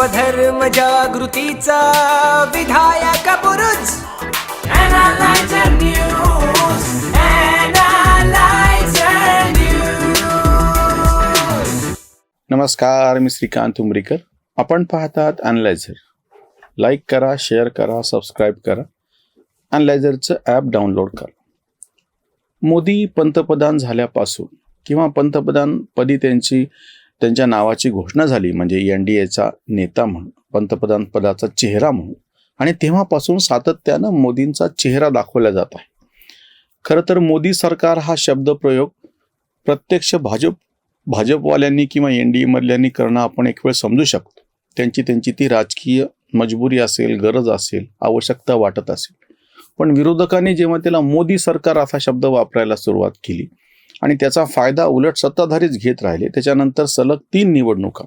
स्वधर्म जागृतीचा विधायक News. नमस्कार मी श्रीकांत उमरीकर. आपण पाहतात अनलायझर लाईक करा शेअर करा सबस्क्राईब करा. अनलायझरचं ॲप डाउनलोड करा. मोदी पंतप्रधान झाल्यापासून किंवा पंतप्रधानपदी त्यांची त्यांच्या नावाची घोषणा झाली म्हणजे एन डी एचा नेता म्हणून पंतप्रधान पदाचा चेहरा म्हणून. आणि तेव्हापासून सातत्यानं मोदींचा चेहरा दाखवला जात आहे. खरं तर मोदी सरकार हा शब्दप्रयोग प्रत्यक्ष भाजप भाजपवाल्यांनी किंवा एन डी एमधल्यांनी करणं आपण एक वेळ समजू शकतो. त्यांची त्यांची ती राजकीय मजबुरी असेल गरज असेल आवश्यकता वाटत असेल. पण विरोधकांनी जेव्हा त्याला मोदी सरकार असा शब्द वापरायला सुरुवात केली आणि त्याचा फायदा उलट सत्ताधारीच घेत राहिले. त्याच्यानंतर सलग तीन निवडणुका.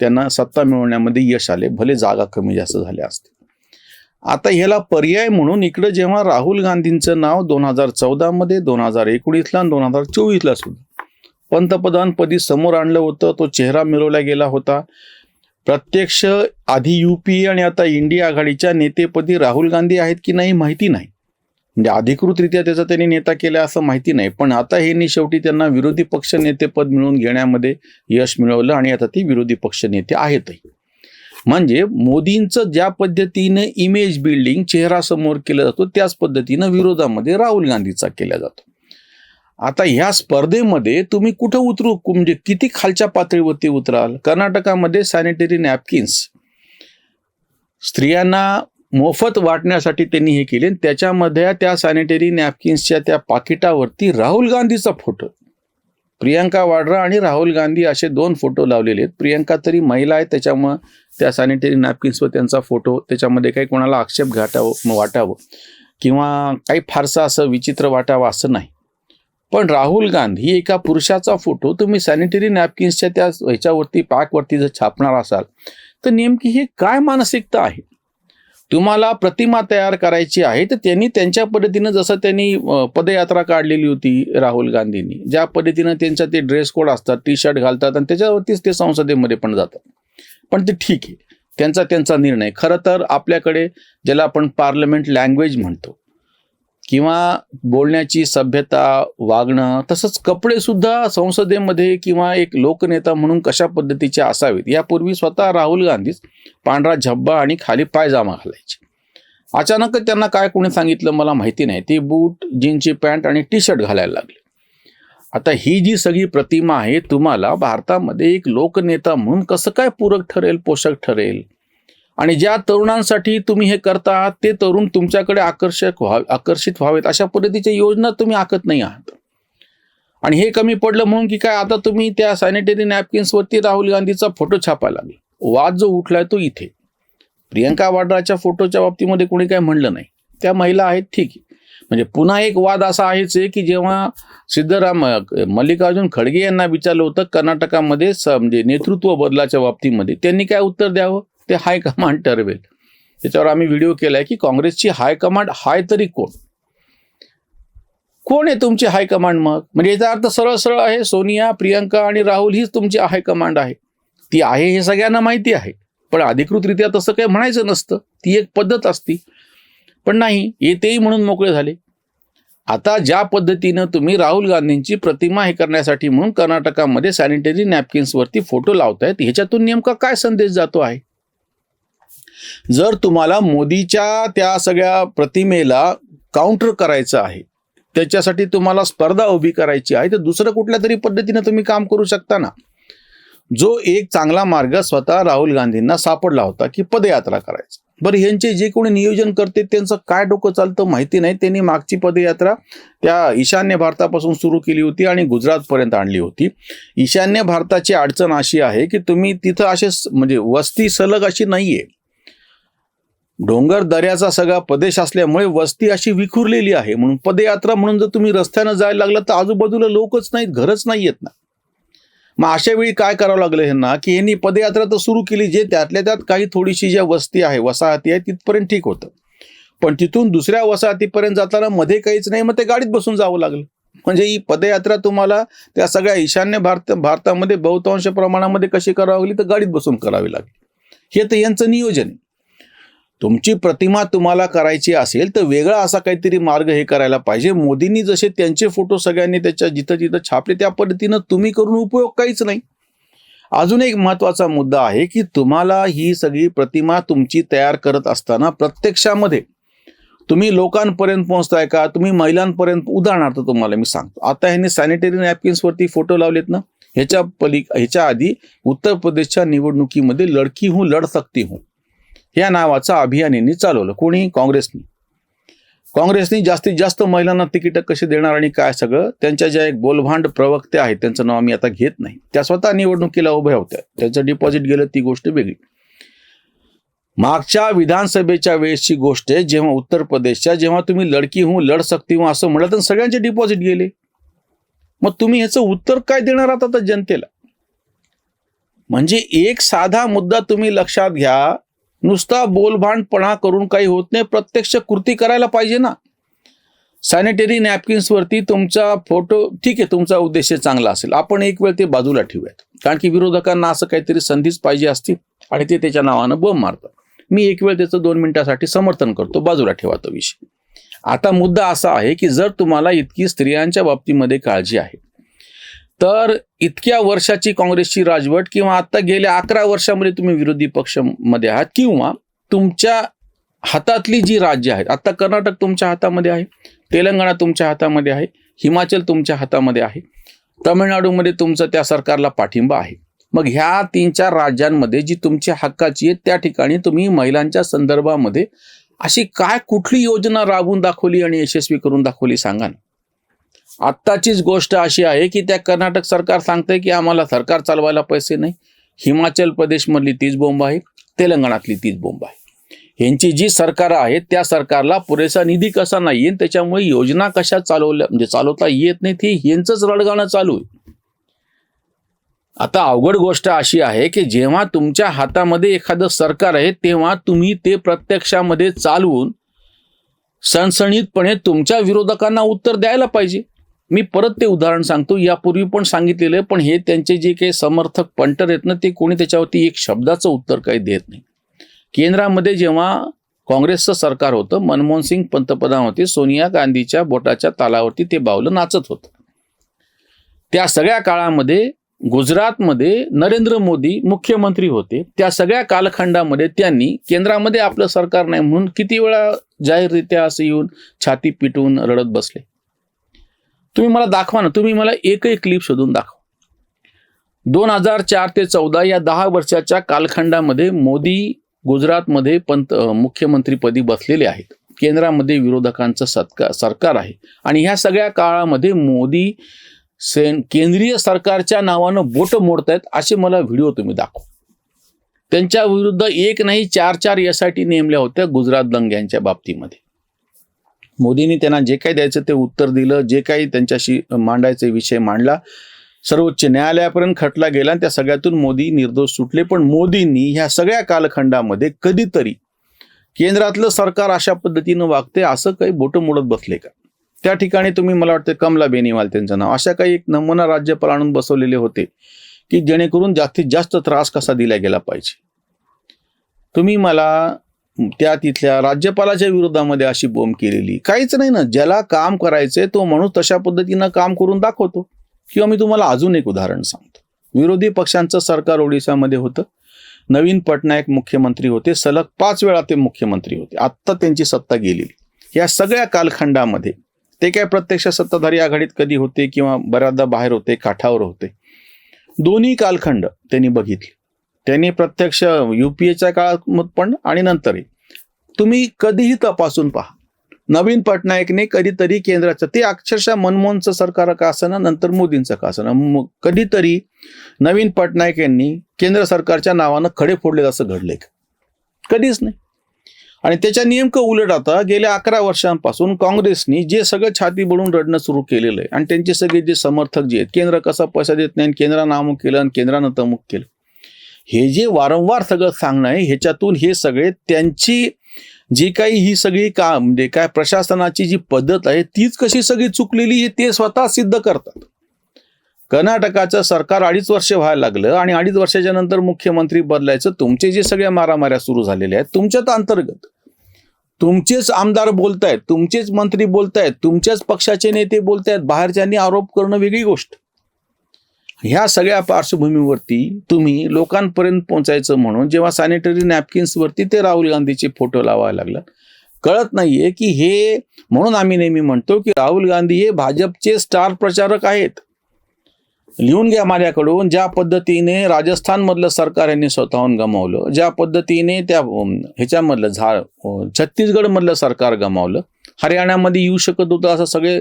त्यांना सत्ता मिळवण्यामध्ये यश आले. भले जागा कमी जास्त झाल्या असतील. आता ह्याला पर्याय म्हणून इकडं जेव्हा राहुल गांधींचं नाव दोन हजार चौदामध्ये दोन हजार एकोणीसला आणि दोन हजार चोवीसला सुद्धा पंतप्रधानपदी समोर आणलं होतं. तो चेहरा मिळवला गेला होता. प्रत्यक्ष आधी युपीए आणि आता इंडिया आघाडीच्या नेतेपदी राहुल गांधी आहेत की नाही माहिती नाही. म्हणजे अधिकृतरित्या त्याचा त्यांनी नेता केला असं माहिती नाही. पण आता हे शेवटी त्यांना विरोधी पक्ष नेतेपद मिळवून घेण्यामध्ये यश मिळवलं आणि आता ते विरोधी पक्ष नेते आहेतही. म्हणजे मोदींचं ज्या पद्धतीने इमेज बिल्डिंग चेहरा समोर केलं जातो त्याच पद्धतीनं विरोधामध्ये राहुल गांधीचा केला जातो. आता ह्या स्पर्धेमध्ये तुम्ही कुठं उतरू? म्हणजे किती खालच्या पातळीवरती उतराल? कर्नाटकामध्ये सॅनिटरी नॅपकिन्स स्त्रियांना मोफत वाटण्यासाठी त्यांनी हे केले. त्याच्यामध्ये त्या सॅनिटरी नॅपकिन्सच्या त्या पाकिटावरती राहुल गांधीचा फोटो प्रियंका वाड्रा आणि राहुल गांधी असे दोन फोटो लावलेले आहेत. प्रियंका तरी महिला आहे त्याच्यामुळं त्या सॅनिटरी नॅपकिन्सवर त्यांचा फोटो त्याच्यामध्ये काही कोणाला आक्षेप घाटावं वाटावं किंवा काही फारसं असं विचित्र वाटावं असं नाही. पण राहुल गांधी एका पुरुषाचा फोटो तुम्ही सॅनिटरी नॅपकिन्सच्या त्या ह्याच्यावरती पॅकवरती जर छापणार असाल तर नेमकी ही काय मानसिकता आहे? तुम्हाला प्रतिमा तयार करायची आहे तर त्यांनी त्यांच्या पद्धतीनं जसं त्यांनी पदयात्रा काढलेली होती राहुल गांधींनी ज्या पद्धतीनं त्यांचा ते ड्रेस कोड असतात टी शर्ट घालतात आणि त्याच्यावरतीच ते संसदेमध्ये पण जातात. पण ते ठीक आहे. त्यांचा त्यांचा निर्णय. खरं तर आपल्याकडे ज्याला आपण पार्लमेंट लँग्वेज म्हणतो किंवा बोलण्याची सभ्यता वागणं तसंच कपडे सुद्धा संसदेमध्ये किंवा एक लोकनेता म्हणून कशा पद्धतीचे असावेत यापूर्वी स्वतः राहुल गांधीच पांढरा झब्बा आणि खाली पायजामा घालायचे. अचानक त्यांना काय कोणी सांगितलं मला माहिती नाही. ते बूट जीनची पॅन्ट आणि टी शर्ट घालायला लागले. आता ही जी सगळी प्रतिमा आहे तुम्हाला भारतामध्ये एक लोकनेता म्हणून कसं काय पूरक ठरेल पोषक ठरेल? आणि ज्या तरुणांसाठी तुम्ही हे करता आहात ते तरुण तुमच्याकडे आकर्षक व्हा आकर्षित व्हावेत. अशा पद्धतीच्या योजना तुम्ही आखत नाही आहात. आणि हे कमी पडलं म्हणून की काय आता तुम्ही त्या सॅनिटरी नॅपकिन्सवरती राहुल गांधीचा फोटो छापायला लागले. वाद जो उठलाय तो इथे. प्रियंका वाड्राच्या फोटोच्या बाबतीमध्ये कोणी काय म्हणलं नाही. त्या महिला आहेत ठीक आहे. म्हणजे पुन्हा एक वाद असा आहेच आहे की जेव्हा सिद्धराम मल्लिकार्जुन खडगे यांना विचारलं होतं कर्नाटकामध्ये म्हणजे नेतृत्व बदलाच्या बाबतीमध्ये त्यांनी काय उत्तर द्यावं? ते हायकमांड ठरवेल. त्याच्यावर आम्ही व्हिडिओ केलाय की काँग्रेसची हायकमांड हाय तरी कोण? कोण आहे तुमची हायकमांड मग? म्हणजे याचा अर्थ सरळ सरळ आहे सोनिया प्रियंका आणि राहुल हीच तुमची हायकमांड आहे. ती आहे हे सगळ्यांना माहिती आहे. पण अधिकृतरित्या तसं काही म्हणायचं नसतं. ती एक पद्धत असती. पण नाही येतेही म्हणून मोकळे झाले. आता ज्या पद्धतीनं तुम्ही राहुल गांधींची प्रतिमा हे करण्यासाठी म्हणून कर्नाटकामध्ये सॅनिटरी नॅपकिन्सवरती फोटो लावतायत ह्याच्यातून नेमका काय संदेश जातो आहे? जर तुम्हाला मोदीच्या त्या सगळ्या प्रतिमेला काउंटर करायचं आहे त्याच्यासाठी तुम्हाला स्पर्धा उभी करायची आहे तर दुसरं कुठल्या तरी पद्धतीनं तुम्ही काम करू शकता ना? जो एक चांगला मार्ग स्वतः राहुल गांधींना सापडला होता की पदयात्रा करायचा. बरं यांचे जे कोणी नियोजन करते त्यांचं काय डोकं चालतं माहिती नाही. त्यांनी मागची पदयात्रा त्या ईशान्य भारतापासून सुरू केली होती आणि गुजरातपर्यंत आणली होती. ईशान्य भारताची अडचण अशी आहे की तुम्ही तिथं असे म्हणजे वस्ती सलग अशी नाहीये. डोंगर दऱ्याचा सगळा प्रदेश असल्यामुळे वस्ती अशी विखुरलेली आहे. म्हणून पदयात्रा म्हणून जर तुम्ही रस्त्यानं जायला लागला तर आजूबाजूला लोकच नाहीत घरच नाही येत ना. मग अशा वेळी काय करावं लागलं ह्यांना? की यांनी पदयात्रा तर सुरू केली जे त्यातल्या त्यात काही थोडीशी ज्या वस्ती आहे वसाहती आहे तिथपर्यंत ठीक होतं. पण तिथून दुसऱ्या वसाहतीपर्यंत जाताना मध्ये काहीच नाही मग ते गाडीत बसून जावं लागलं. म्हणजे ही पदयात्रा तुम्हाला त्या सगळ्या ईशान्य भारत भारतामध्ये बहुतांश प्रमाणामध्ये कशी करावी लागली तर गाडीत बसून करावी लागली. हे तर यांचं नियोजन आहे. तुमची प्रतिमा तुम्हाला करायची असेल तर वेगळा असा काहीतरी मार्ग हे करायला पाहिजे. मोदींनी जसे त्यांचे फोटो सगळ्यांनी त्याच्या जिथं जिथं छापले त्या पद्धतीनं तुम्ही करून उपयोग काहीच नाही. अजून एक महत्त्वाचा मुद्दा आहे की तुम्हाला ही सगळी प्रतिमा तुमची तयार करत असताना प्रत्यक्षामध्ये तुम्ही लोकांपर्यंत पोहोचताय का? तुम्ही महिलांपर्यंत उदाहरणार्थ तुम्हाला मी सांगतो. आता ह्यांनी सॅनिटरी नॅपकिन्सवरती फोटो लावलेत ना? ह्याच्या पली ह्याच्या आधी उत्तर प्रदेशच्या निवडणुकीमध्ये लडकी हूं लढ सकती हूं. या नावाचं अभियान यांनी चालवलं. कोणी काँग्रेसनी. काँग्रेसनी जास्तीत जास्त महिलांना तिकीट कशी देणार आणि काय सगळं? त्यांच्या ज्या एक बोलभांड प्रवक्ते आहेत त्यांचं नाव आम्ही आता घेत नाही. त्या स्वतः निवडणुकीला उभ्या होत्या. त्यांचं डिपॉझिट गेलं ती गोष्ट वेगळी. मागच्या विधानसभेच्या वेळेसची गोष्ट आहे जेव्हा उत्तर प्रदेशच्या जेव्हा तुम्ही लडकी हूं लढ सकती हूं असं म्हणलं तर सगळ्यांचे डिपॉझिट गेले. मग तुम्ही ह्याचं उत्तर काय देणार आहात आता जनतेला? म्हणजे एक साधा मुद्दा तुम्ही लक्षात घ्या नुसता बोलभांडपणा करून काही होत नाही. प्रत्यक्ष कृती करायला पाहिजे ना. सॅनिटरी नॅपकिन्सवरती तुमचा फोटो ठीक आहे तुमचा उद्देश चांगला असेल. आपण एक वेळ ते बाजूला ठेवूयात. कारण की विरोधकांना असं काहीतरी संधीच पाहिजे असती आणि ते त्याच्या नावानं बम मारतात. मी एक वेळ त्याचं दोन मिनिटासाठी समर्थन करतो. बाजूला ठेवा तो विषय. आता मुद्दा असा आहे की जर तुम्हाला इतकी स्त्रियांच्या बाबतीमध्ये काळजी आहे तर इतक्या वर्षाची काँग्रेसची राजवट किंवा आता गेल्या अकरा वर्षामध्ये तुम्ही विरोधी पक्षामध्ये आहात किंवा तुमच्या हातातली जी राज्य आहेत आता कर्नाटक तुमच्या हातामध्ये आहे तेलंगणा तुमच्या हातामध्ये आहे हिमाचल तुमच्या हातामध्ये आहे तमिळनाडूमध्ये तुमचं त्या सरकारला पाठिंबा आहे. मग ह्या तीन चार राज्यांमध्ये जी तुमची हक्काची आहे त्या ठिकाणी तुम्ही महिलांच्या संदर्भामध्ये अशी काय कुठली योजना राबवून दाखवली आणि यशस्वी करून दाखवली सांगा ना. आत्ताचीच गोष्ट अशी आहे की त्या कर्नाटक सरकार सांगतंय की आम्हाला सरकार चालवायला पैसे नाही. हिमाचल प्रदेशमधली तीच बोंब आहे तेलंगणातली तीच बोंब आहे. यांची जी सरकार आहेत त्या सरकारला पुरेसा निधी कसा नाही आहे त्याच्यामुळे योजना कशा चालवल्या म्हणजे चालवता येत नाही ती यांचंच रडगाणं चालू आहे. आता अवघड गोष्ट अशी आहे की जेव्हा तुमच्या हातामध्ये एखादं सरकार आहे तेव्हा तुम्ही ते प्रत्यक्षामध्ये चालवून सणसणीतपणे तुमच्या विरोधकांना उत्तर द्यायला पाहिजे. मी परत ते उदाहरण सांगतो. यापूर्वी पण सांगितलेलं आहे पण हे त्यांचे जे काही समर्थक पंटर आहेत ना ते कोणी त्याच्यावरती एक शब्दाचं उत्तर काही देत नाही. केंद्रामध्ये जेव्हा काँग्रेसचं सरकार होतं मनमोहन सिंग पंतप्रधान होते सोनिया गांधीच्या बोटाच्या तालावरती ते बावलं नाचत होतं. त्या सगळ्या काळामध्ये गुजरातमध्ये नरेंद्र मोदी मुख्यमंत्री होते. त्या सगळ्या कालखंडामध्ये त्यांनी केंद्रामध्ये आपलं सरकार नाही म्हणून किती वेळा जाहीररित्या असं येऊन छाती पिटवून रडत बसले. तुम्ही मला दाखवा ना. तुम्ही मला एकही क्लिप शोधून दाखवा. दोन हजार चार ते चौदा या दहा वर्षाच्या कालखंडामध्ये मोदी गुजरातमध्ये पंत मुख्यमंत्रीपदी बसलेले आहेत. केंद्रामध्ये विरोधकांचं सत्कार सरकार आहे. आणि ह्या सगळ्या काळामध्ये मोदी सेन केंद्रीय सरकारच्या नावानं बोट मोडतायत असे मला व्हिडिओ तुम्ही दाखवा. त्यांच्या विरुद्ध एक नाही चार चार एस आय टी नेमल्या होत्या गुजरात दंग्यांच्या बाबतीमध्ये. मोदींनी त्यांना जे काही द्यायचं ते उत्तर दिलं जे काही त्यांच्याशी मांडायचे विषय मांडला सर्वोच्च न्यायालयापर्यंत खटला गेला आणि त्या सगळ्यातून मोदी निर्दोष सुटले. पण मोदींनी ह्या सगळ्या कालखंडामध्ये कधीतरी केंद्रातलं सरकार अशा पद्धतीनं वागते असं काही बोटं मोडत बसले का? त्या ठिकाणी तुम्ही मला वाटतं कमला बेनीवाल त्यांचं नाव अशा काही एक नमुना राज्यपाल आणून बसवलेले होते की जेणेकरून जास्तीत जास्त त्रास कसा दिला गेला पाहिजे. तुम्ही मला त्या तिथल्या राज्यपालाच्या विरोधामध्ये अशी बोंब केलेली. काहीच नाही ना. ज्याला काम करायचंय तो माणूस तशा पद्धतीनं काम करून दाखवतो. किंवा मी तुम्हाला अजून एक उदाहरण सांगतो. विरोधी पक्षांचं सरकार ओडिशामध्ये होतं. नवीन पटनायक मुख्यमंत्री होते. सलग पाच वेळा ते मुख्यमंत्री होते. आत्ता त्यांची सत्ता गेलेली. या सगळ्या कालखंडामध्ये ते काय प्रत्यक्ष सत्ताधारी आघाडीत कधी होते किंवा बऱ्याचदा बाहेर होते काठावर होते दोन्ही कालखंड त्यांनी बघितले. त्यांनी प्रत्यक्ष युपीएच्या काळात पण आणि नंतरही. तुम्ही कधीही तपासून पहा. नवीन पटनायकने कधीतरी केंद्राचं ते अक्षरशः मनमोहनचं सरकार का असं नंतर मोदींचं का असं कधीतरी नवीन पटनायक यांनी केंद्र सरकारच्या नावानं खडे फोडले असं घडले कधीच नाही. आणि त्याच्या नेमकं उलट आता गेल्या अकरा वर्षांपासून काँग्रेसनी जे सगळं छाती बडून रडणं सुरू केलेलं आहे आणि त्यांचे सगळे जे समर्थक जे आहेत केंद्र कसा पैसा देत नाही आणि केंद्रानं अमुक केलं आणि केंद्रानं तमुक केलं हे जे वारंवार सगळं सांगणं आहे ह्याच्यातून हे सगळे त्यांची जी काही ही सगळी का म्हणजे काय प्रशासनाची जी पद्धत आहे तीच कशी सगळी चुकलेली आहे ते स्वतः सिद्ध करतात. कर्नाटकाचं सरकार अडीच वर्ष व्हायला लागलं आणि अडीच वर्षाच्या नंतर मुख्यमंत्री बदलायचं तुमचे जे सगळ्या मारामाऱ्या सुरू झालेल्या आहेत तुमच्यात अंतर्गत. तुमचेच आमदार बोलतायत तुमचेच मंत्री बोलतायत तुमच्याच पक्षाचे नेते बोलतायत बाहेरच्यांनी आरोप करणं वेगळी गोष्ट. ह्या सगळ्या पार्श्वभूमीवरती तुम्ही लोकांपर्यंत पोहोचायचं म्हणून जेव्हा सॅनिटरी नॅपकिन्सवरती ते राहुल गांधीचे फोटो लावायला लागला कळत नाहीये की हे म्हणून आम्ही नेहमी म्हणतो की राहुल गांधी हे भाजपचे स्टार प्रचारक आहेत. लिहून घ्या माझ्याकडून ज्या पद्धतीने राजस्थानमधलं सरकार यांनी स्वतःहून गमावलं ज्या पद्धतीने त्या ह्याच्यामधलं झा छत्तीसगडमधलं सरकार गमावलं हरियाणामध्ये येऊ शकत होतं असं सगळे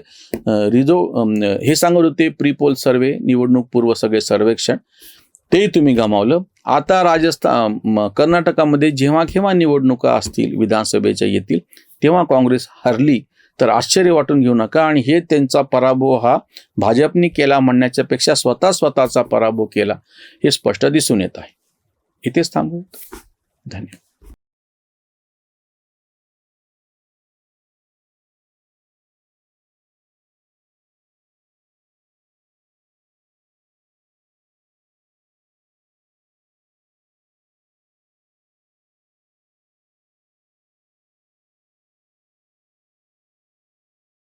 रिझो हे सांगत होते. प्रीपोल सर्वे निवडणूक पूर्व सगळे सर्वेक्षण. तेही तुम्ही गमावलं. आता राजस्थान कर्नाटकामध्ये जेव्हा केव्हा निवडणुका असतील विधानसभेच्या येतील तेव्हा काँग्रेस हरली तर आश्चर्य वाटून घेऊ नका. आणि हे त्यांचा पराभव हा भाजपने केला म्हणण्याच्या पेक्षा स्वतः स्वतःचा पराभव केला हे स्पष्ट दिसून येत आहे. इथेच थांबू धन्यवाद.